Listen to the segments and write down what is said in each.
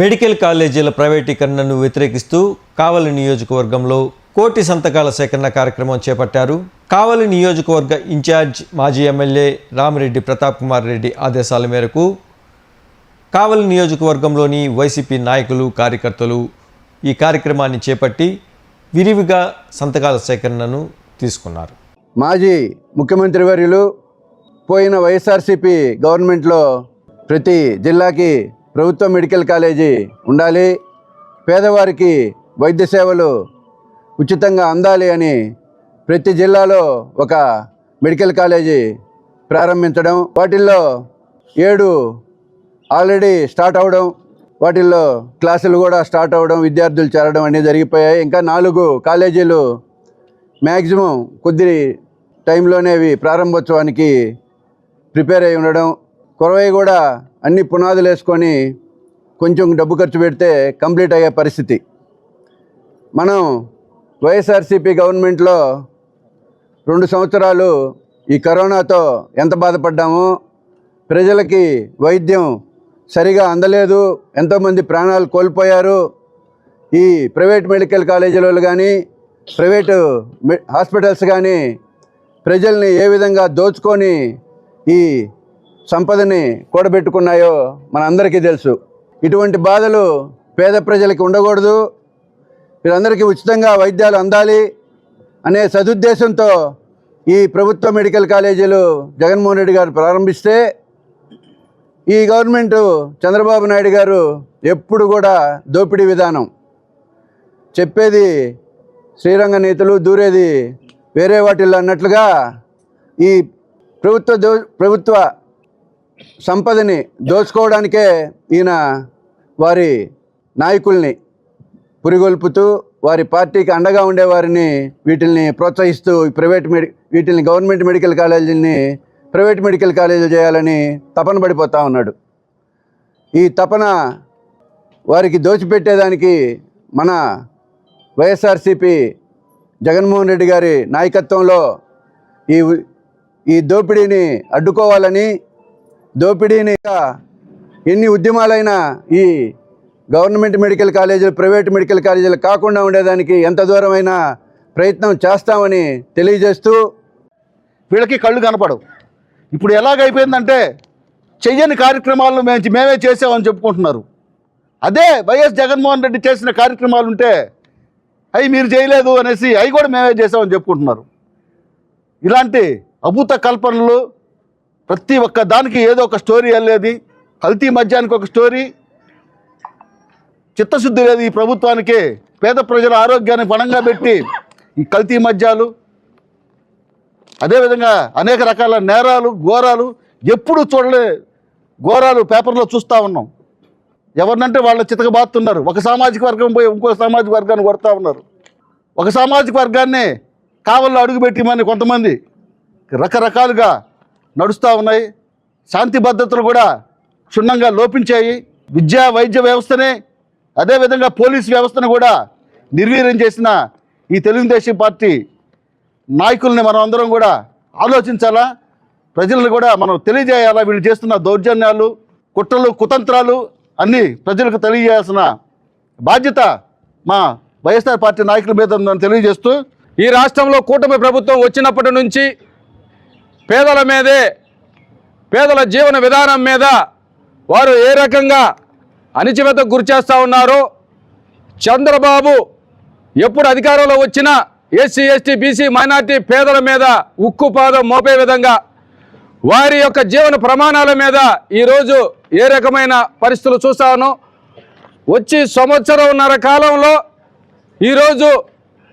Medical కాలేజీల ప్రైవేటీకరణను వ్యతిరేకిస్తూ కావలి నియోజకవర్గంలో కోటి సంతకాల సేకరణ కార్యక్రమం చేపట్టారు. కావలి నియోజకవర్గ ఇన్ఛార్జ్ మాజీ ఎమ్మెల్యే రామిరెడ్డి ప్రతాప్ కుమార్ రెడ్డి ఆదేశాల మేరకు కావలి నియోజకవర్గంలోని వైసీపీ నాయకులు కార్యకర్తలు ఈ కార్యక్రమాన్ని చేపట్టి విరివిగా సంతకాల సేకరణను తీసుకున్నారు. మాజీ ముఖ్యమంత్రి వర్యులు పోయిన వైఎస్ఆర్సీపీ గవర్నమెంట్లో ప్రతి జిల్లాకి ప్రభుత్వ మెడికల్ కాలేజీ ఉండాలి. పేదవారికి వైద్య సేవలు ఉచితంగా అందాలి అని ప్రతి జిల్లాలో ఒక మెడికల్ కాలేజీ ప్రారంభించడం వాటిల్లో ఏడు ఆల్రెడీ స్టార్ట్ అవ్వడం వాటిల్లో క్లాసులు కూడా స్టార్ట్ అవ్వడం విద్యార్థులు చేరడం అనేది జరిగిపోయాయి. ఇంకా నాలుగు కాలేజీలు మ్యాక్సిమం కొద్ది టైంలోనే అవి ప్రారంభోత్సవానికి ప్రిపేర్ అయి ఉండడం. కొరవై కూడా అన్ని పునాదులు వేసుకొని కొంచెం డబ్బు ఖర్చు పెడితే కంప్లీట్ అయ్యే పరిస్థితి. మనం వైఎస్ఆర్సీపీ గవర్నమెంట్లో రెండు సంవత్సరాలు ఈ కరోనాతో ఎంత బాధపడ్డామో ప్రజలకి వైద్యం సరిగా అందలేదు ఎంతోమంది ప్రాణాలు కోల్పోయారు. ఈ ప్రైవేట్ మెడికల్ కాలేజీలలో కానీ ప్రైవేటు హాస్పిటల్స్ కానీ ప్రజల్ని ఏ విధంగా దోచుకొని ఈ సంపదని కూడబెట్టుకున్నాయో మనందరికీ తెలుసు. ఇటువంటి బాధలు పేద ప్రజలకి ఉండకూడదు. వీరందరికీ ఉచితంగా వైద్యాలు అందాలి అనే సదుద్దేశంతో ఈ ప్రభుత్వ మెడికల్ కాలేజీలు జగన్మోహన్ రెడ్డి గారు ప్రారంభిస్తే ఈ గవర్నమెంట్ చంద్రబాబు నాయుడు గారు ఎప్పుడు కూడా దోపిడీ విధానం. చెప్పేది శ్రీరంగ నీతులు దూరేది వేరే వాటిల్లో అన్నట్లుగా ఈ ప్రభుత్వ దో ప్రభుత్వ సంపదని దోచుకోవడానికే ఈయన వారి నాయకుల్ని పురిగొల్పుతూ వారి పార్టీకి అండగా ఉండేవారిని వీటిల్ని ప్రోత్సహిస్తూ ప్రైవేట్ మెడి వీటిని గవర్నమెంట్ మెడికల్ కాలేజీని ప్రైవేట్ మెడికల్ కాలేజీలు చేయాలని తపన పడిపోతూ ఉన్నాడు. ఈ తపన వారికి దోచిపెట్టేదానికి మన వైఎస్ఆర్సిపి జగన్మోహన్ రెడ్డి గారి నాయకత్వంలో ఈ ఈ దోపిడీని అడ్డుకోవాలని దోపిడీని ఎన్ని ఉద్యమాలైనా ఈ గవర్నమెంట్ మెడికల్ కాలేజీలు ప్రైవేట్ మెడికల్ కాలేజీలు కాకుండా ఉండేదానికి ఎంత దూరమైనా ప్రయత్నం చేస్తామని తెలియజేస్తూ వీళ్ళకి కళ్ళు కనపడవు. ఇప్పుడు ఎలాగైపోయిందంటే చెయ్యని కార్యక్రమాలను మేము మేమే చేసామని చెప్పుకుంటున్నారు. అదే వైఎస్ జగన్మోహన్ రెడ్డి చేసిన కార్యక్రమాలు ఉంటే అవి మీరు చేయలేదు అనేసి అవి కూడా మేమే చేసామని చెప్పుకుంటున్నారు. ఇలాంటి అభూత కల్పనలు ప్రతి ఒక్క దానికి ఏదో ఒక స్టోరీ వెళ్ళేది. కల్తీ మద్యానికి ఒక స్టోరీ. చిత్తశుద్ధి లేదు ఈ ప్రభుత్వానికి. పేద ప్రజల ఆరోగ్యాన్ని పణంగా పెట్టి ఈ కల్తీ మద్యాలు. అదేవిధంగా అనేక రకాల నేరాలు ఘోరాలు ఎప్పుడు చూడలే ఘోరాలు పేపర్లో చూస్తూ ఉన్నాం. ఎవరినంటే వాళ్ళ చితకబాతున్నారు ఒక సామాజిక వర్గం పోయి ఇంకో సామాజిక వర్గాన్ని కొడతా ఉన్నారు. ఒక సామాజిక వర్గాన్ని కావల్లో అడుగుపెట్టిమని కొంతమంది రకరకాలుగా నడుస్తూ ఉన్నాయి. శాంతి భద్రతలు కూడా క్షుణ్ణంగా లోపించాయి. విద్యా వైద్య వ్యవస్థనే అదేవిధంగా పోలీస్ వ్యవస్థను కూడా నిర్వీర్యం చేసిన ఈ తెలుగుదేశం పార్టీ నాయకుల్ని మనం అందరం కూడా ఆలోచించాలా? ప్రజలను కూడా మనం తెలియజేయాలా? వీళ్ళు చేస్తున్న దౌర్జన్యాలు కుట్రలు కుతంత్రాలు అన్నీ ప్రజలకు తెలియజేయాల్సిన బాధ్యత మా వైఎస్ఆర్ పార్టీ నాయకుల మీద ఉందని తెలియజేస్తూ ఈ రాష్ట్రంలో కూటమి ప్రభుత్వం వచ్చినప్పటి నుంచి పేదల మీదే పేదల జీవన విధానం మీద వారు ఏ రకంగా అణిచివేతకు గురి చేస్తూ ఉన్నారో చంద్రబాబు ఎప్పుడు అధికారంలో వచ్చినా ఎస్సీ ఎస్టీ బీసీ మైనార్టీ పేదల మీద ఉక్కు పాదం మోపే విధంగా వారి యొక్క జీవన ప్రమాణాల మీద ఈరోజు ఏ రకమైన పరిస్థితులు చూస్తాను వచ్చి సంవత్సరంన్నర కాలంలో ఈరోజు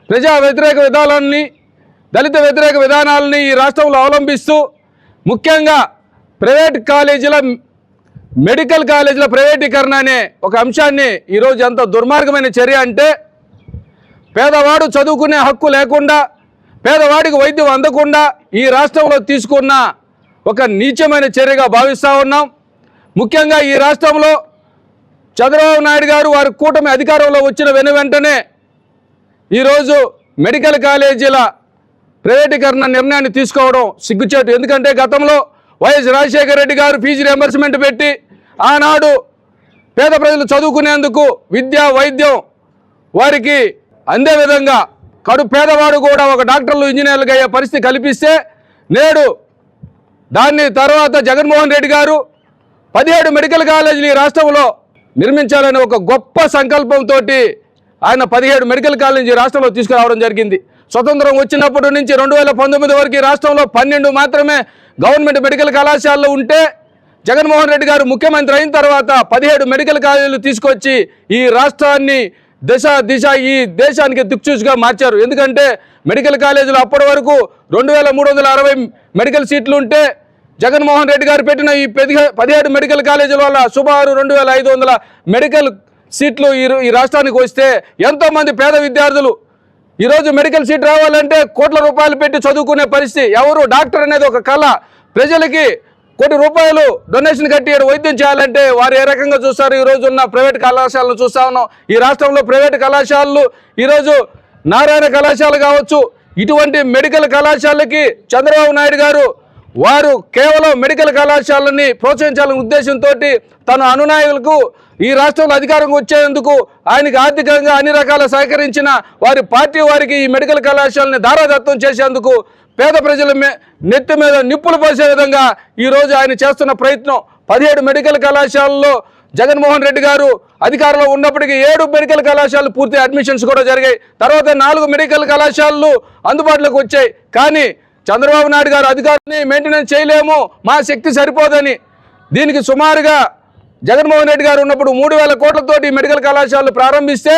ప్రజా వ్యతిరేక విధానాన్ని దళిత వ్యతిరేక విధానాలని ఈ రాష్ట్రంలో అవలంబిస్తూ ముఖ్యంగా ప్రైవేట్ కాలేజీల మెడికల్ కాలేజీల ప్రైవేటీకరణ అనే ఒక అంశాన్ని ఈరోజు ఎంత దుర్మార్గమైన చర్య అంటే పేదవాడు చదువుకునే హక్కు లేకుండా పేదవాడికి వైద్యం అందకుండా ఈ రాష్ట్రంలో తీసుకున్న ఒక నీచమైన చర్యగా భావిస్తూ ఉన్నాం. ముఖ్యంగా ఈ రాష్ట్రంలో చంద్రబాబు నాయుడు గారు వారి కూటమి అధికారంలో వచ్చిన వెను వెంటనే ఈరోజు మెడికల్ కాలేజీల ప్రైవేటీకరణ నిర్ణయాన్ని తీసుకోవడం సిగ్గుచేటు. ఎందుకంటే గతంలో వైఎస్ రాజశేఖర రెడ్డి గారు ఫీజు రియంబర్స్మెంట్ పెట్టి ఆనాడు పేద ప్రజలు చదువుకునేందుకు విద్య వైద్యం వారికి అందే విధంగా కడు పేదవాడు కూడా ఒక డాక్టర్లు ఇంజనీర్లుగా అయ్యే పరిస్థితి కల్పిస్తే నేడు దాన్ని తర్వాత జగన్మోహన్ రెడ్డి గారు పదిహేడు మెడికల్ కాలేజీలు ఈ రాష్ట్రంలో నిర్మించాలని ఒక గొప్ప సంకల్పంతో ఆయన పదిహేడు మెడికల్ కాలేజీ ఈ రాష్ట్రంలో తీసుకురావడం జరిగింది. స్వతంత్రం వచ్చినప్పటి నుంచి రెండు వేల పంతొమ్మిది వరకు రాష్ట్రంలో పన్నెండు మాత్రమే గవర్నమెంట్ మెడికల్ కళాశాలలో ఉంటే జగన్మోహన్ రెడ్డి గారు ముఖ్యమంత్రి అయిన తర్వాత పదిహేడు మెడికల్ కాలేజీలు తీసుకొచ్చి ఈ రాష్ట్రాన్ని దశ దిశ ఈ దేశానికి దిక్చూసిగా మార్చారు. ఎందుకంటే మెడికల్ కాలేజీలు అప్పటి వరకు రెండు వేల మూడు వందల అరవై మెడికల్ సీట్లు ఉంటే జగన్మోహన్ రెడ్డి గారు పెట్టిన ఈ పదిహేడు మెడికల్ కాలేజీల వల్ల సుమారు రెండు వేల ఐదు వందల మెడికల్ సీట్లు ఈ ఈ రాష్ట్రానికి వస్తే ఎంతోమంది పేద విద్యార్థులు ఈరోజు మెడికల్ సీట్ రావాలంటే కోట్ల రూపాయలు పెట్టి చదువుకునే పరిస్థితి. ఎవరు? డాక్టర్ అనేది ఒక కళ. ప్రజలకి కోటి రూపాయలు డొనేషన్ కట్టి వైద్యం చేయాలంటే వారు ఏ రకంగా చూస్తారు? ఈరోజు ఉన్న ప్రైవేట్ కళాశాలను చూస్తా ఉన్నాం. ఈ రాష్ట్రంలో ప్రైవేట్ కళాశాలలు ఈరోజు నారాయణ కళాశాల కావచ్చు ఇటువంటి మెడికల్ కళాశాలకి చంద్రబాబు నాయుడు గారు వారు కేవలం మెడికల్ కళాశాలని ప్రోత్సహించాలనే ఉద్దేశంతో తన అనునాయులకు ఈ రాష్ట్రంలో అధికారం వచ్చేందుకు ఆయనకు ఆర్థికంగా అన్ని రకాల సహకరించిన వారి పార్టీ వారికి ఈ మెడికల్ కళాశాలని దారాదత్తం చేసేందుకు పేద ప్రజల మే- నెత్తి మీద నిప్పులు పోసే విధంగా ఈరోజు ఆయన చేస్తున్న ప్రయత్నం. పదిహేడు మెడికల్ కళాశాలలో జగన్మోహన్ రెడ్డి గారు అధికారంలో ఉన్నప్పటికీ ఏడు మెడికల్ కళాశాలలు పూర్తి అడ్మిషన్స్ కూడా జరిగాయి. తర్వాత నాలుగు మెడికల్ కళాశాలలు అందుబాటులోకి వచ్చాయి. కానీ చంద్రబాబు నాయుడు గారు అధికారాన్ని మెయింటెనెన్స్ చేయలేము మా శక్తి సరిపోదని దీనికి సుమారుగా జగన్మోహన్ రెడ్డి గారు ఉన్నప్పుడు మూడు వేల కోట్లతోటి మెడికల్ కళాశాలలు ప్రారంభిస్తే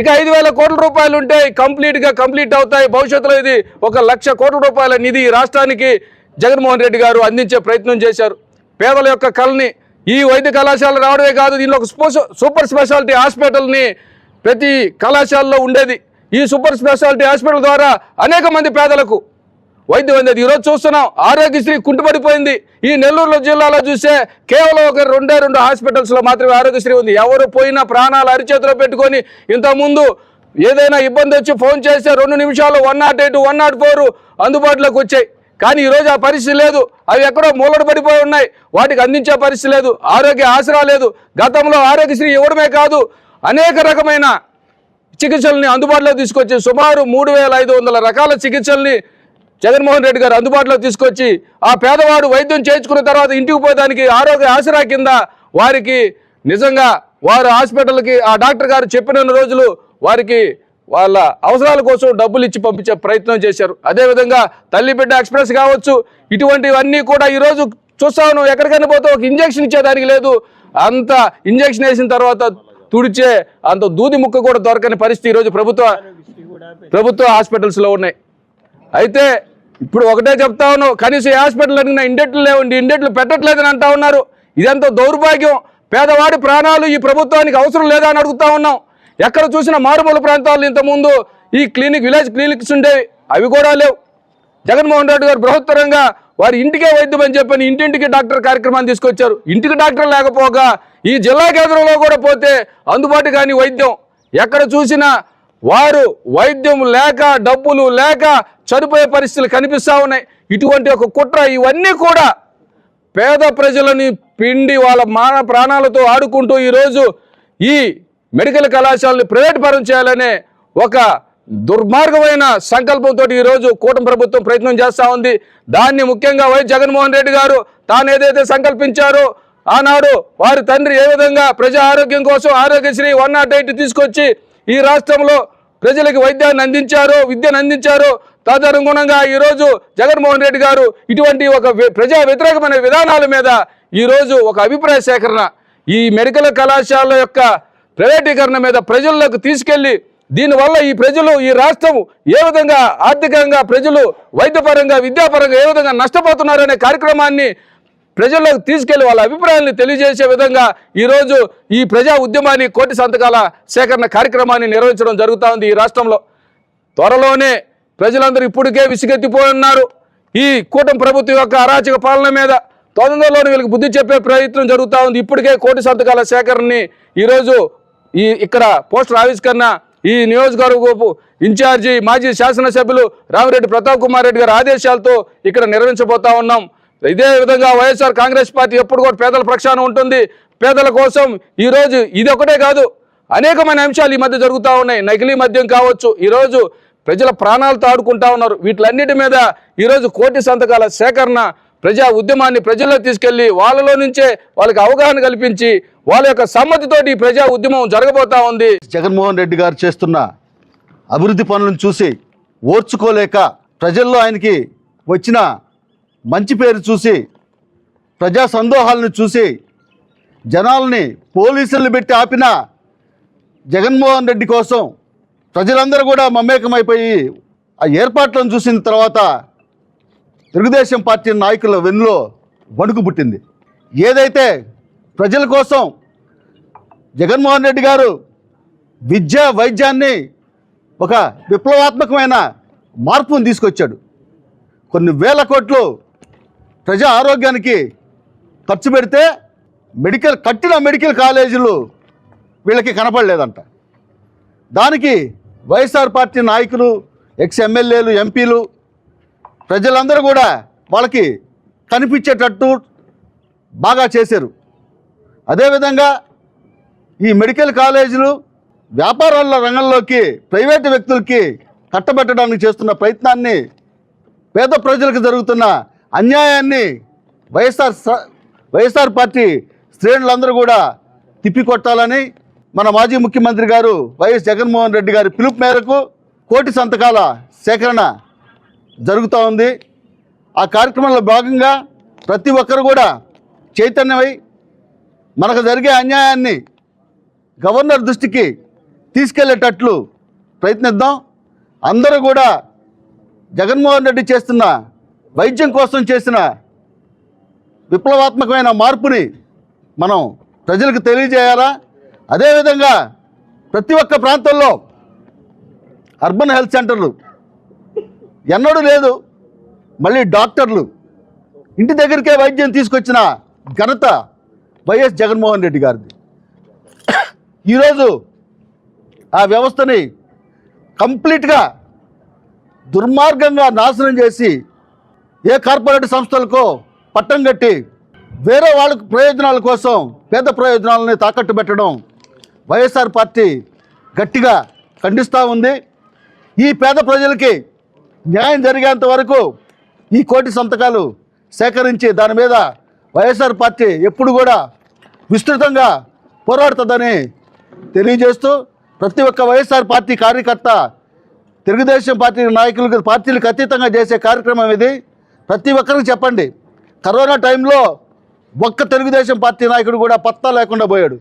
ఇక ఐదు వేల కోట్ల రూపాయలు ఉంటే కంప్లీట్గా కంప్లీట్ అవుతాయి. భవిష్యత్తులో ఇది ఒక లక్ష కోట్ల రూపాయల నిధి రాష్ట్రానికి జగన్మోహన్ రెడ్డి గారు అందించే ప్రయత్నం చేశారు. పేదల యొక్క కళని ఈ వైద్య కళాశాల రావడమే కాదు దీనిలో ఒక సూపర్ స్పెషాలిటీ హాస్పిటల్ని ప్రతి కళాశాలలో ఉండేది. ఈ సూపర్ స్పెషాలిటీ హాస్పిటల్ ద్వారా అనేక మంది పేదలకు వైద్యం అందేది ఈరోజు చూస్తున్నాం. ఆరోగ్యశ్రీ కుంటుపడిపోయింది. ఈ నెల్లూరు జిల్లాలో చూస్తే కేవలం ఒక రెండే రెండు హాస్పిటల్స్లో మాత్రమే ఆరోగ్యశ్రీ ఉంది. ఎవరు పోయినా ప్రాణాలు అరిచేతిలో పెట్టుకొని ఇంతకుముందు ఏదైనా ఇబ్బంది వచ్చి ఫోన్ చేస్తే రెండు నిమిషాలు one nought eight one nought four అందుబాటులోకి వచ్చాయి. కానీ ఈరోజు ఆ పరిస్థితి లేదు. అవి ఎక్కడో మూలడు పడిపోయి ఉన్నాయి. వాటికి అందించే పరిస్థితి లేదు. ఆరోగ్య ఆసరా లేదు. గతంలో ఆరోగ్యశ్రీ ఇవ్వడమే కాదు అనేక రకమైన చికిత్సల్ని అందుబాటులో తీసుకొచ్చి సుమారు మూడు వేల ఐదు వందల రకాల చికిత్సల్ని జగన్మోహన్ రెడ్డి గారు అందుబాటులో తీసుకొచ్చి ఆ పేదవాడు వైద్యం చేయించుకున్న తర్వాత ఇంటికి పోయేదానికి ఆరోగ్య ఆసరా కింద వారికి నిజంగా వారు హాస్పిటల్కి ఆ డాక్టర్ గారు చెప్పిన రోజులు వారికి వాళ్ళ అవసరాల కోసం డబ్బులు ఇచ్చి పంపించే ప్రయత్నం చేశారు. అదేవిధంగా తల్లి బిడ్డ ఎక్స్ప్రెస్ కావచ్చు ఇటువంటివన్నీ కూడా ఈరోజు చూస్తాను ఎక్కడికైనా పోతే ఒక ఇంజెక్షన్ ఇచ్చేదానికి లేదు. అంత ఇంజెక్షన్ వేసిన తర్వాత తుడిచే అంత దూది ముక్క కూడా దొరకని పరిస్థితి ఈరోజు ప్రభుత్వ ప్రభుత్వ హాస్పిటల్స్లో ఉన్నాయి. అయితే ఇప్పుడు ఒకటే చెప్తా ఉన్నావు కనీసం హాస్పిటల్ అడిగిన ఇండెట్లు లేవండి ఇండెట్లు పెట్టట్లేదని అంటా ఉన్నారు. ఇదంతా దౌర్భాగ్యం. పేదవాడి ప్రాణాలు ఈ ప్రభుత్వానికి అవసరం లేదా అని అడుగుతా ఉన్నాం. ఎక్కడ చూసినా మారుమూల ప్రాంతాలు ఇంతకుముందు ఈ క్లినిక్ విలేజ్ క్లినిక్స్ ఉండేవి. అవి కూడా లేవు. జగన్మోహన్ రెడ్డి గారు బృహత్తరంగా వారి ఇంటికే వైద్యం అని చెప్పని ఇంటింటికి డాక్టర్ కార్యక్రమాన్ని తీసుకొచ్చారు. ఇంటికి డాక్టర్ లేకపోగా ఈ జిల్లా కేంద్రంలో కూడా పోతే అందుబాటు కాని వైద్యం. ఎక్కడ చూసినా వారు వైద్యం లేక డబ్బులు లేక చనిపోయే పరిస్థితులు కనిపిస్తూ ఉన్నాయి. ఇటువంటి ఒక కుట్ర ఇవన్నీ కూడా పేద ప్రజలని పిండి వాళ్ళ మాన ప్రాణాలతో ఆడుకుంటూ ఈరోజు ఈ మెడికల్ కళాశాలని ప్రైవేట్ పరం చేయాలనే ఒక దుర్మార్గమైన సంకల్పంతో ఈరోజు కూటమి ప్రభుత్వం ప్రయత్నం చేస్తూ ఉంది. దాన్ని ముఖ్యంగా వైఎస్ జగన్మోహన్ రెడ్డి గారు తాను ఏదైతే సంకల్పించారో ఆనాడు వారి తండ్రి ఏ విధంగా ప్రజా ఆరోగ్యం కోసం ఆరోగ్యశ్రీ వన్ నాట్ ఎయిట్ తీసుకొచ్చి ఈ రాష్ట్రంలో ప్రజలకు వైద్యాన్ని అందించారు విద్యను అందించారు తదనుగుణంగా ఈరోజు జగన్మోహన్ రెడ్డి గారు ఇటువంటి ఒక ప్రజా వ్యతిరేకమైన విధానాల మీద ఈరోజు ఒక అభిప్రాయ సేకరణ. ఈ మెడికల్ కళాశాల యొక్క ప్రైవేటీకరణ మీద ప్రజల్లోకి తీసుకెళ్ళి దీనివల్ల ఈ ప్రజలు ఈ రాష్ట్రం ఏ విధంగా ఆర్థికంగా ప్రజలు వైద్యపరంగా విద్యాపరంగా ఏ విధంగా నష్టపోతున్నారనే కార్యక్రమాన్ని ప్రజల్లోకి తీసుకెళ్ళి వాళ్ళ అభిప్రాయాన్ని తెలియజేసే విధంగా ఈరోజు ఈ ప్రజా ఉద్యమాన్ని కోటి సంతకాల సేకరణ కార్యక్రమాన్ని నిర్వహించడం జరుగుతూ ఉంది ఈ రాష్ట్రంలో. త్వరలోనే ప్రజలందరూ ఇప్పటికే విసిగెత్తిపోయి ఉన్నారు ఈ కూటమి ప్రభుత్వం యొక్క అరాచక పాలన మీద తొందరలోనే వీళ్ళకి బుద్ధి చెప్పే ప్రయత్నం జరుగుతూ ఉంది ఇప్పటికే కోటి సంతకాల సేకరణని ఈరోజు ఈ ఇక్కడ పోస్టర్ ఆవిష్కరణ ఈ నియోజకవర్గపు ఇన్ఛార్జి మాజీ శాసనసభ్యులు రామిరెడ్డి ప్రతాప్ కుమార్ రెడ్డి గారి ఆదేశాలతో ఇక్కడ నిర్వహించబోతా ఉన్నాం. ఇదే విధంగా వైఎస్ఆర్ కాంగ్రెస్ పార్టీ ఎప్పుడు కూడా పేదల పక్షాన ఉంటుంది. పేదల కోసం ఈరోజు ఇది ఒకటే కాదు అనేకమైన అంశాలు ఈ మధ్య జరుగుతూ ఉన్నాయి. నకిలీ మద్యం కావచ్చు ఈరోజు ప్రజల ప్రాణాలతో ఆడుకుంటా ఉన్నారు. వీటిలన్నిటి మీద ఈరోజు కోటి సంతకాల సేకరణ ప్రజా ఉద్యమాన్ని ప్రజల్లో తీసుకెళ్ళి వాళ్ళలో నుంచే వాళ్ళకి అవగాహన కల్పించి వాళ్ళ యొక్క సమ్మతితోటి ఈ ప్రజా ఉద్యమం జరగబోతా ఉంది. జగన్మోహన్ రెడ్డి గారు చేస్తున్న అభివృద్ధి పనులను చూసి ఓర్చుకోలేక ప్రజల్లో ఆయనకి వచ్చిన మంచి పేరు చూసి ప్రజా సందోహాలను చూసి జనాల్ని పోలీసులను పెట్టి ఆపిన జగన్మోహన్ రెడ్డి కోసం ప్రజలందరూ కూడా మమేకమైపోయి ఆ ఏర్పాట్లను చూసిన తర్వాత తెలుగుదేశం పార్టీ నాయకుల వెన్నులో వణుకు పుట్టింది. ఏదైతే ప్రజల కోసం జగన్మోహన్ రెడ్డి గారు విద్య వైద్యాన్ని ఒక విప్లవాత్మకమైన మార్పును తీసుకొచ్చాడు. కొన్ని వేల కోట్లు ప్రజా ఆరోగ్యానికి ఖర్చు పెడితే మెడికల్ కట్టిన మెడికల్ కాలేజీలు వీళ్ళకి కనపడలేదంట. దానికి వైఎస్ఆర్ పార్టీ నాయకులు ఎక్స్ ఎమ్మెల్యేలు ఎంపీలు ప్రజలందరూ కూడా వాళ్ళకి కనిపించేటట్టు బాగా చేశారు. అదేవిధంగా ఈ మెడికల్ కాలేజీలు వ్యాపారాల రంగంలోకి ప్రైవేటు వ్యక్తులకి కట్టబెట్టడానికి చేస్తున్న ప్రయత్నాన్ని పేద ప్రజలకు జరుగుతున్న అన్యాయాన్ని వైఎస్ఆర్ స- వైఎస్ఆర్ పార్టీ శ్రేణులందరూ కూడా తిప్పికొట్టాలని మన మాజీ ముఖ్యమంత్రి గారు వైఎస్ జగన్మోహన్ రెడ్డి గారి పిలుపు మేరకు కోటి సంతకాల సేకరణ జరుగుతూ ఉంది. ఆ కార్యక్రమంలో భాగంగా ప్రతి ఒక్కరు కూడా చైతన్యమై మనకు జరిగే అన్యాయాన్ని గవర్నర్ దృష్టికి తీసుకెళ్ళేటట్లు ప్రయత్నిద్దాం. అందరూ కూడా జగన్మోహన్ రెడ్డి చేస్తున్న వైద్యం కోసం చేసిన విప్లవాత్మకమైన మార్పుని మనం ప్రజలకు తెలియజేయాలా? అదేవిధంగా ప్రతి ఒక్క ప్రాంతంలో అర్బన్ హెల్త్ సెంటర్లు. ఎన్నడూ లేదు. మళ్ళీ డాక్టర్లు. ఇంటి దగ్గరికే వైద్యం తీసుకొచ్చిన ఘనత వైఎస్ జగన్మోహన్ రెడ్డి గారిది. ఈరోజు ఆ వ్యవస్థని కంప్లీట్గా దుర్మార్గంగా నాశనం చేసి ఏ కార్పొరేట్ సంస్థలకు పట్టం కట్టి వేరే వాళ్ళకు ప్రయోజనాల కోసం పేద ప్రయోజనాలని తాకట్టు పెట్టడం వైఎస్ఆర్ పార్టీ గట్టిగా ఖండిస్తూ ఉంది. ఈ పేద ప్రజలకి న్యాయం జరిగేంత వరకు ఈ కోటి సంతకాలు సేకరించి దాని మీద వైఎస్ఆర్ పార్టీ ఎప్పుడు కూడా విస్తృతంగా పోరాడుతుందని తెలియజేస్తూ ప్రతి ఒక్క వైఎస్ఆర్ పార్టీ కార్యకర్త తెలుగుదేశం పార్టీ నాయకులకు పార్టీలకు అతీతంగా చేసే కార్యక్రమం ఇది. ప్రతి ఒక్కరికి చెప్పండి. కరోనా టైంలో ఒక్క తెలుగుదేశం పార్టీ నాయకుడు కూడా పత్తా లేకుండా పోయాడు.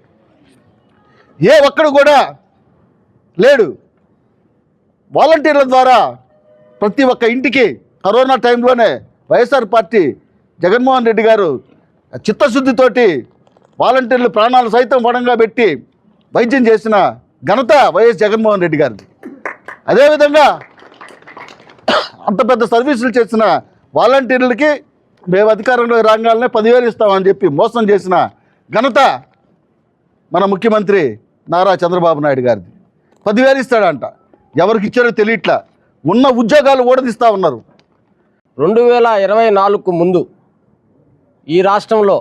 ఏ ఒక్కడు కూడా లేడు. వాలంటీర్ల ద్వారా ప్రతి ఒక్క ఇంటికి కరోనా టైంలోనే వైఎస్ఆర్ పార్టీ జగన్మోహన్ రెడ్డి గారు చిత్తశుద్ధితోటి వాలంటీర్లు ప్రాణాలు సైతం వడంగా పెట్టి వైద్యం చేసిన ఘనత వైఎస్ జగన్మోహన్ రెడ్డి గారిది. అదేవిధంగా అంత పెద్ద సర్వీసులు చేసిన వాలంటీర్లకి మేము అధికారంలో రాగానే పదివేలు ఇస్తామని చెప్పి మోసం చేసిన ఘనత మన ముఖ్యమంత్రి నారా చంద్రబాబు నాయుడు గారిది. పదివేలు ఇస్తాడంట. ఎవరికి ఇచ్చారో తెలియట్లా. ఉన్న ఉద్యోగాలు ఓడదీస్తూ ఉన్నారు. రెండు వేల ఇరవై నాలుగుకు ముందు ఈ రాష్ట్రంలో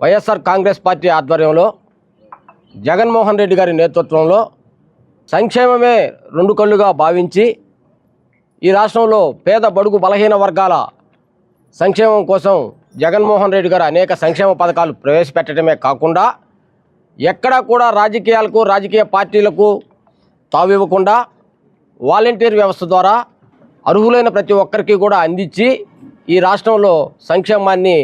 వైఎస్ఆర్ కాంగ్రెస్ పార్టీ ఆధ్వర్యంలో జగన్మోహన్ రెడ్డి గారి నేతృత్వంలో సంక్షేమమే రెండు కళ్ళుగా భావించి ఈ రాష్ట్రంలో పేద బడుగు బలహీన వర్గాల సంక్షేమం కోసం జగన్మోహన్ రెడ్డి గారు అనేక సంక్షేమ పథకాలు ప్రవేశపెట్టడమే కాకుండా ఎక్కడా కూడా రాజకీయాలకు రాజకీయ పార్టీలకు తావివ్వకుండా వాలంటీర్ వ్యవస్థ ద్వారా అర్హులైన ప్రతి ఒక్కరికి కూడా అందించి ఈ రాష్ట్రంలో సంక్షేమాన్ని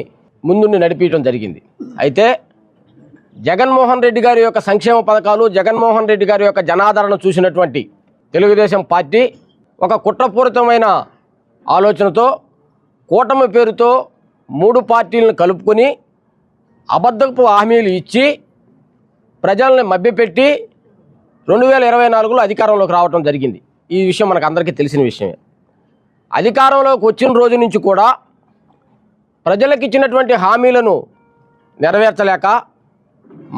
ముందుండి నడిపించడం జరిగింది. అయితే జగన్మోహన్ రెడ్డి గారి యొక్క సంక్షేమ పథకాలు జగన్మోహన్ రెడ్డి గారి యొక్క జనాదరణ చూసినటువంటి తెలుగుదేశం పార్టీ ఒక కుట్రపూరితమైన ఆలోచనతో కూటమి పేరుతో మూడు పార్టీలను కలుపుకొని అబద్ధపు హామీలు ఇచ్చి ప్రజల్ని మభ్యపెట్టి రెండు వేల ఇరవై నాలుగులో అధికారంలోకి రావడం జరిగింది. ఈ విషయం మనకు అందరికీ తెలిసిన విషయమే. అధికారంలోకి వచ్చిన రోజు నుంచి కూడా ప్రజలకు ఇచ్చినటువంటి హామీలను నెరవేర్చలేక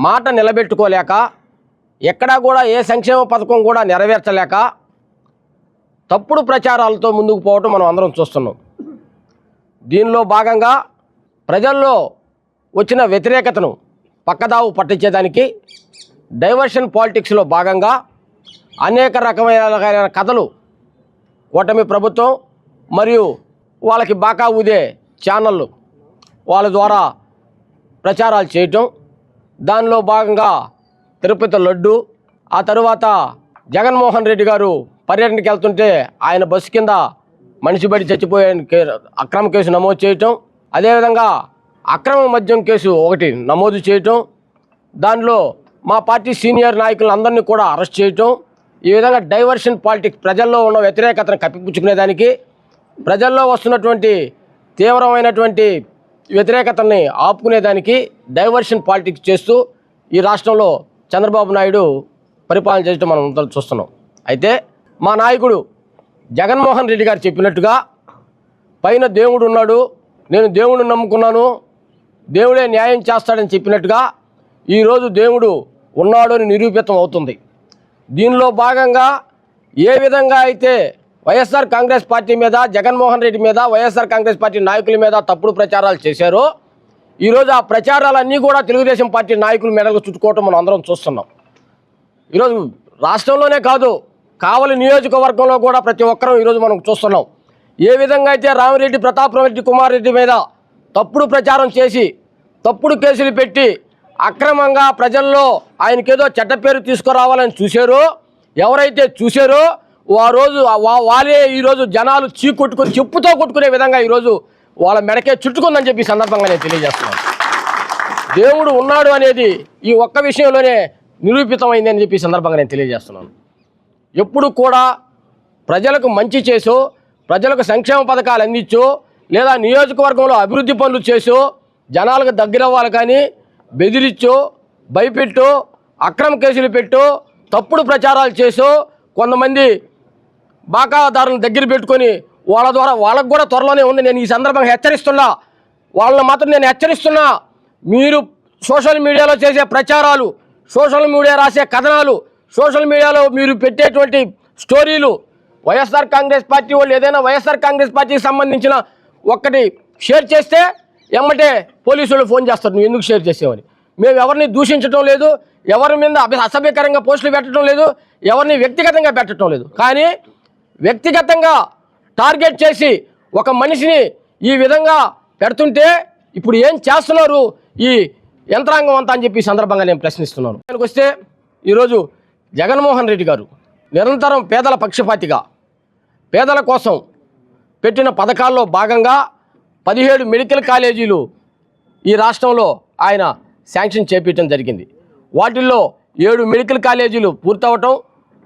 మాట నిలబెట్టుకోలేక ఎక్కడా కూడా ఏ సంక్షేమ పథకం కూడా నెరవేర్చలేక తప్పుడు ప్రచారాలతో ముందుకు పోవటం మనం అందరం చూస్తున్నాం. దీనిలో భాగంగా ప్రజల్లో వచ్చిన వ్యతిరేకతను పక్కదావు పట్టించేదానికి డైవర్షన్ పాలిటిక్స్లో భాగంగా అనేక రకమైన కథలు కూటమి ప్రభుత్వం మరియు వాళ్ళకి బాకా ఊదే ఛానళ్ళు వాళ్ళ ద్వారా ప్రచారాలు చేయటం దానిలో భాగంగా తిరుపతి లడ్డు ఆ తరువాత జగన్మోహన్ రెడ్డి గారు పర్యటనకి వెళ్తుంటే ఆయన బస్సు కింద మనిషి బడి చచ్చిపోయే కే- అక్రమ కేసు నమోదు చేయటం అదేవిధంగా అక్రమ మద్యం కేసు ఒకటి నమోదు చేయటం దానిలో మా పార్టీ సీనియర్ నాయకులందరినీ కూడా అరెస్ట్ చేయటం ఈ విధంగా డైవర్షన్ పాలిటిక్స్ ప్రజల్లో ఉన్న వ్యతిరేకతను కప్పిపుచ్చుకునేదానికి ప్రజల్లో వస్తున్నటువంటి తీవ్రమైనటువంటి వ్యతిరేకతని ఆపుకునేదానికి డైవర్షన్ పాలిటిక్స్ చేస్తూ ఈ రాష్ట్రంలో చంద్రబాబు నాయుడు పరిపాలన చేయటం మనం అందరం చూస్తున్నాం. అయితే మా నాయకుడు జగన్మోహన్ రెడ్డి గారు చెప్పినట్టుగా పైన దేవుడు ఉన్నాడు నేను దేవుడిని నమ్ముకున్నాను దేవుడే న్యాయం చేస్తాడని చెప్పినట్టుగా ఈరోజు దేవుడు ఉన్నాడు అని నిరూపితం అవుతుంది. దీనిలో భాగంగా ఏ విధంగా అయితే వైఎస్ఆర్ కాంగ్రెస్ పార్టీ మీద జగన్మోహన్ రెడ్డి మీద వైఎస్ఆర్ కాంగ్రెస్ పార్టీ నాయకుల మీద తప్పుడు ప్రచారాలు చేశారో ఈరోజు ఆ ప్రచారాలన్నీ కూడా తెలుగుదేశం పార్టీ నాయకులు మెడలు చుట్టుకోవటం మనం అందరం చూస్తున్నాం. ఈరోజు రాష్ట్రంలోనే కాదు కావలి నియోజకవర్గంలో కూడా ప్రతి ఒక్కరూ ఈరోజు మనం చూస్తున్నాం. ఏ విధంగా అయితే రామిరెడ్డి ప్రతాప్ రెడ్డి కుమార్ రెడ్డి మీద తప్పుడు ప్రచారం చేసి తప్పుడు కేసులు పెట్టి అక్రమంగా ప్రజల్లో ఆయనకేదో చెడ్డ పేరు తీసుకురావాలని చూశారో ఎవరైతే చూశారో ఆ రోజు వా- వాళ్ళే ఈరోజు జనాలు చీ కొట్టుకొని చెప్పుతో కొట్టుకునే విధంగా ఈరోజు వాళ్ళ మెడకే చుట్టుకుందని చెప్పి సందర్భంగా నేను తెలియజేస్తున్నాను. దేవుడు ఉన్నాడు అనేది ఈ ఒక్క విషయంలోనే నిరూపితమైందని చెప్పి సందర్భంగా నేను తెలియజేస్తున్నాను. ఎప్పుడు కూడా ప్రజలకు మంచి చేసో ప్రజలకు సంక్షేమ పథకాలు అందించో లేదా నియోజకవర్గంలో అభివృద్ధి పనులు చేసో జనాలకు దగ్గరవ్వాలి కానీ బెదిరించో భయపెట్టో అక్రమ కేసులు పెట్టో తప్పుడు ప్రచారాలు చేసో కొంతమంది బాకాదారులను దగ్గర పెట్టుకొని వాళ్ళ ద్వారా వాళ్ళకు కూడా త్వరలోనే ఉంది. నేను ఈ సందర్భంగా హెచ్చరిస్తున్నా. వాళ్ళని మాత్రం నేను హెచ్చరిస్తున్నా. మీరు సోషల్ మీడియాలో చేసే ప్రచారాలు సోషల్ మీడియా రాసే కథనాలు సోషల్ మీడియాలో మీరు పెట్టేటువంటి స్టోరీలు వైఎస్ఆర్ కాంగ్రెస్ పార్టీ వాళ్ళు ఏదైనా వైఎస్ఆర్ కాంగ్రెస్ పార్టీకి సంబంధించిన ఒక్కటి షేర్ చేస్తే ఎమ్మటే పోలీసులు ఫోన్ చేస్తారు నువ్వు ఎందుకు షేర్ చేసేవని? మేము ఎవరిని దూషించడం లేదు ఎవరి మీద అసభ్యకరంగా పోస్టులు పెట్టడం లేదు ఎవరిని వ్యక్తిగతంగా పెట్టడం లేదు. కానీ వ్యక్తిగతంగా టార్గెట్ చేసి ఒక మనిషిని ఈ విధంగా పెడుతుంటే ఇప్పుడు ఏం చేస్తున్నారు ఈ యంత్రాంగం అంతా అని చెప్పి సందర్భంగా నేను ప్రశ్నిస్తున్నాను. దానికి వస్తే ఈరోజు జగన్మోహన్ రెడ్డి గారు నిరంతరం పేదల పక్షపాతిగా పేదల కోసం పెట్టిన పథకాల్లో భాగంగా పదిహేడు మెడికల్ కాలేజీలు ఈ రాష్ట్రంలో ఆయన శాంక్షన్ చేపించడం జరిగింది. వాటిల్లో ఏడు మెడికల్ కాలేజీలు పూర్తవటం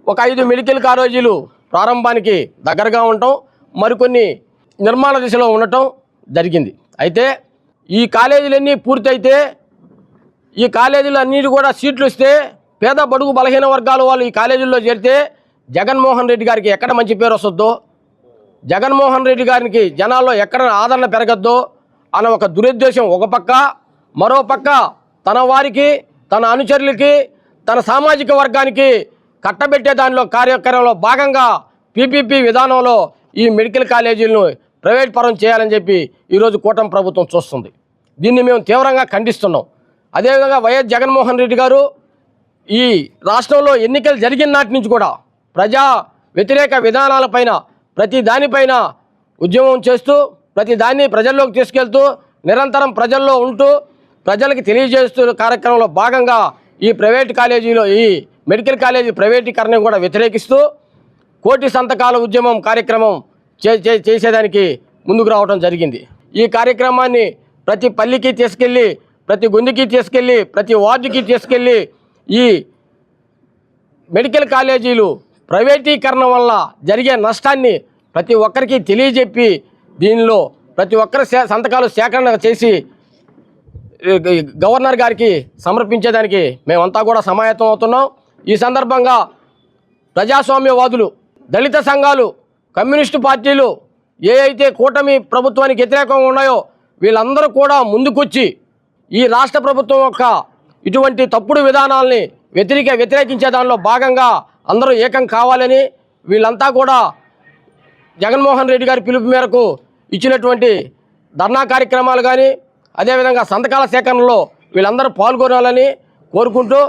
ఒక ఐదు మెడికల్ కాలేజీలు ప్రారంభానికి దగ్గరగా ఉండటం మరికొన్ని నిర్మాణ దిశలో ఉండటం జరిగింది. అయితే ఈ కాలేజీలన్నీ పూర్తయితే ఈ కాలేజీలు అన్నిటి కూడా సీట్లు ఇస్తే పేద బడుగు బలహీన వర్గాల వాళ్ళు ఈ కాలేజీల్లో చేరితే జగన్మోహన్ రెడ్డి గారికి ఎక్కడ మంచి పేరు వస్తుందో జగన్మోహన్ రెడ్డి గారికి జనాల్లో ఎక్కడ ఆదరణ పెరగద్దో అన్న ఒక దురుద్దేశం ఒక పక్క. మరో పక్క తన వారికి తన అనుచరులకి తన సామాజిక వర్గానికి కట్టబెట్టే దానిలో కార్యక్రమంలో భాగంగా పీపీపీ విధానంలో ఈ మెడికల్ కాలేజీలను ప్రైవేట్ పరం చేయాలని చెప్పి ఈరోజు కూటమి ప్రభుత్వం చూస్తుంది. దీన్ని మేము తీవ్రంగా ఖండిస్తున్నాం. అదేవిధంగా వైఎస్ జగన్మోహన్ రెడ్డి గారు ఈ రాష్ట్రంలో ఎన్నికలు జరిగిన నాటి నుంచి కూడా ప్రజా వ్యతిరేక విధానాలపైన ప్రతి దానిపైన ఉద్యమం చేస్తూ ప్రతి దాన్ని ప్రజల్లోకి తీసుకెళ్తూ నిరంతరం ప్రజల్లో ఉంటూ ప్రజలకు తెలియజేస్తున్న కార్యక్రమంలో భాగంగా ఈ ప్రైవేట్ కాలేజీలో ఈ మెడికల్ కాలేజీ ప్రైవేటీకరణ కూడా వ్యతిరేకిస్తూ కోటి సంతకాల ఉద్యమం కార్యక్రమం చే చే- చేసేదానికి ముందుకు రావడం జరిగింది. ఈ కార్యక్రమాన్ని ప్రతి పల్లికి తీసుకెళ్ళి ప్రతి గుందికి తీసుకెళ్ళి ప్రతి వార్డుకి తీసుకెళ్ళి ఈ మెడికల్ కాలేజీలు ప్రైవేటీకరణ వల్ల జరిగే నష్టాన్ని ప్రతి ఒక్కరికి తెలియజెప్పి దీనిలో ప్రతి ఒక్కరి సంతకాలు సేకరణ చేసి గవర్నర్ గారికి సమర్పించేదానికి మేమంతా కూడా సమాయత్తం అవుతున్నాం. ఈ సందర్భంగా ప్రజాస్వామ్యవాదులు దళిత సంఘాలు కమ్యూనిస్టు పార్టీలు ఏ అయితే కూటమి ప్రభుత్వానికి వ్యతిరేకంగా ఉన్నాయో వీళ్ళందరూ కూడా ముందుకొచ్చి ఈ రాష్ట్ర ప్రభుత్వం యొక్క ఇటువంటి తప్పుడు విధానాల్ని వ్యతిరేక వ్యతిరేకించే దానిలో భాగంగా అందరూ ఏకం కావాలని వీళ్ళంతా కూడా జగన్మోహన్ రెడ్డి గారి పిలుపు మేరకు ఇచ్చినటువంటి ధర్నా కార్యక్రమాలు కానీ అదేవిధంగా సంతకాల సేకరణలో వీళ్ళందరూ పాల్గొనాలని కోరుకుంటూ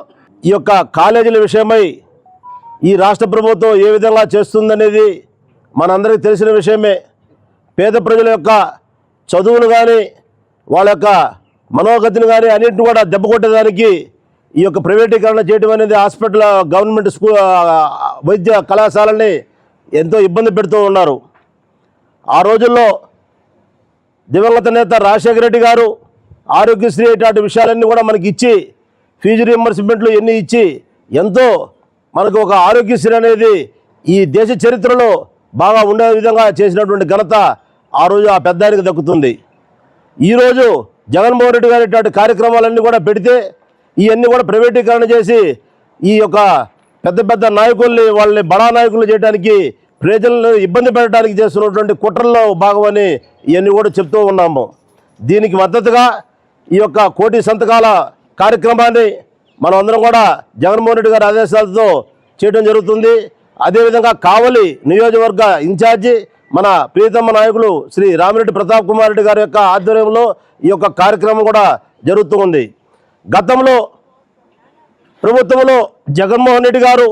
ఈ యొక్క కాలేజీల విషయమై ఈ రాష్ట్ర ప్రభుత్వం ఏ విధంగా చేస్తుందనేది మనందరికీ తెలిసిన విషయమే. పేద ప్రజల యొక్క చదువును కానీ వాళ్ళ యొక్క మనోగతిని కానీ అన్నింటిని కూడా దెబ్బ కొట్టేదానికి ఈ యొక్క ప్రైవేటీకరణ చేయడం అనేది హాస్పిటల్ గవర్నమెంట్ స్కూల్ వైద్య కళాశాలని ఎంతో ఇబ్బంది పెడుతూ ఉన్నారు. ఆ రోజుల్లో దివంగత నేత రాజశేఖర రెడ్డి గారు ఆరోగ్యశ్రీ ఇట్లాంటి విషయాలన్నీ కూడా మనకి ఇచ్చి ఫీజు రియంబర్స్మెంట్లు ఎన్ని ఇచ్చి ఎంతో మనకు ఒక ఆరోగ్యశ్రీ అనేది ఈ దేశ చరిత్రలో బాగా ఉండే విధంగా చేసినటువంటి ఘనత ఆ రోజు ఆ పెద్ద దక్కుతుంది. ఈరోజు జగన్మోహన్ రెడ్డి గారు ఇటువంటి కార్యక్రమాలన్నీ కూడా పెడితే ఇవన్నీ కూడా ప్రైవేటీకరణ చేసి ఈ యొక్క పెద్ద పెద్ద నాయకుల్ని వాళ్ళని బడా నాయకులు చేయడానికి ప్రజలను ఇబ్బంది పెట్టడానికి చేస్తున్నటువంటి కుట్రల్లో భాగమని ఇవన్నీ కూడా చెప్తూ ఉన్నాము. దీనికి మద్దతుగా ఈ యొక్క కోటి సంతకాల కార్యక్రమాన్ని మనం అందరం కూడా జగన్మోహన్ రెడ్డి గారి ఆదేశాలతో చేయడం జరుగుతుంది. అదేవిధంగా కావలి నియోజకవర్గ ఇన్ఛార్జి మన ప్రియతమ నాయకులు శ్రీ రామిరెడ్డి ప్రతాప్ కుమార్ రెడ్డి గారి యొక్క ఆధ్వర్యంలో ఈ యొక్క కార్యక్రమం కూడా జరుగుతూ ఉంది. గతంలో ప్రభుత్వంలో జగన్మోహన్ రెడ్డి గారు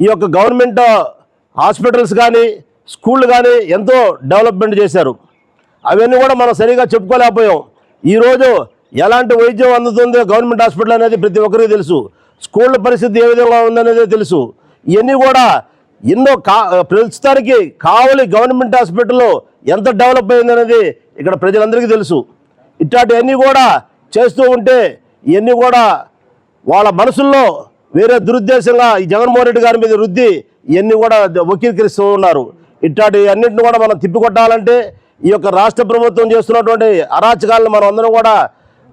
ఈ యొక్క గవర్నమెంట్ హాస్పిటల్స్ కానీ స్కూళ్ళు కానీ ఎంతో డెవలప్మెంట్ చేశారు. అవన్నీ కూడా మనం సరిగా చెప్పుకోలేకపోయాం. ఈరోజు ఎలాంటి వైద్యం అందుతుందో గవర్నమెంట్ హాస్పిటల్ అనేది ప్రతి ఒక్కరికి తెలుసు. స్కూళ్ళ పరిస్థితి ఏ విధంగా ఉందనేది తెలుసు. ఇవన్నీ కూడా ఎన్నో కా ప్రస్తుతానికి కావలి గవర్నమెంట్ హాస్పిటల్లో ఎంత డెవలప్ అయిందనేది ఇక్కడ ప్రజలందరికీ తెలుసు. ఇట్లాంటివన్నీ కూడా చేస్తూ ఉంటే ఇవన్నీ కూడా వాళ్ళ మనసుల్లో వేరే దురుద్దేశంగా ఈ జగన్మోహన్ రెడ్డి గారి మీద రుద్ది ఇవన్నీ కూడా వకీకరిస్తూ ఉన్నారు. ఇట్లాంటి అన్నింటిని కూడా మనం తిప్పికొట్టాలంటే ఈ యొక్క రాష్ట్ర ప్రభుత్వం చేస్తున్నటువంటి అరాచకాలను మనం అందరం కూడా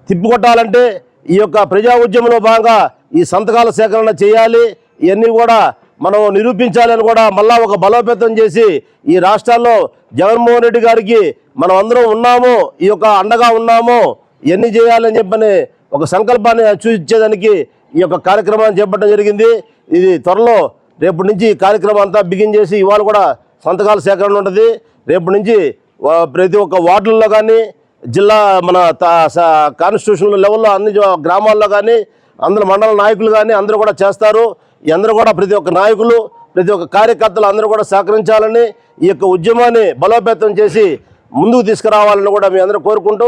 తిప్పికొట్టాలంటే ఈ యొక్క ప్రజా ఉద్యమంలో భాగంగా ఈ సంతకాల సేకరణ చేయాలి. ఇవన్నీ కూడా మనం నిరూపించాలని కూడా మళ్ళా ఒక బలోపేతం చేసి ఈ రాష్ట్రాల్లో జగన్మోహన్ రెడ్డి గారికి మనం అందరం ఉన్నాము ఈ యొక్క అండగా ఉన్నాము ఎన్ని చేయాలని చెప్పని ఒక సంకల్పాన్ని సూచించేదానికి ఈ యొక్క కార్యక్రమాన్ని చేపట్టడం జరిగింది. ఇది త్వరలో రేపు నుంచి ఈ కార్యక్రమం అంతా బిగిన్ చేసి ఇవాళ కూడా సంతకాల సేకరణ ఉంటుంది. రేపు నుంచి ప్రతి ఒక్క వార్డుల్లో కానీ జిల్లా మన కాన్స్టిట్యూషన్ లెవెల్లో అన్ని గ్రామాల్లో కానీ అందరు మండల నాయకులు కానీ అందరూ కూడా చేస్తారు. అందరూ కూడా ప్రతి ఒక్క నాయకులు ప్రతి ఒక్క కార్యకర్తలు అందరూ కూడా సహకరించాలని ఈ యొక్క ఉద్యమాన్ని బలోపేతం చేసి ముందుకు తీసుకురావాలని కూడా మీ అందరూ కోరుకుంటూ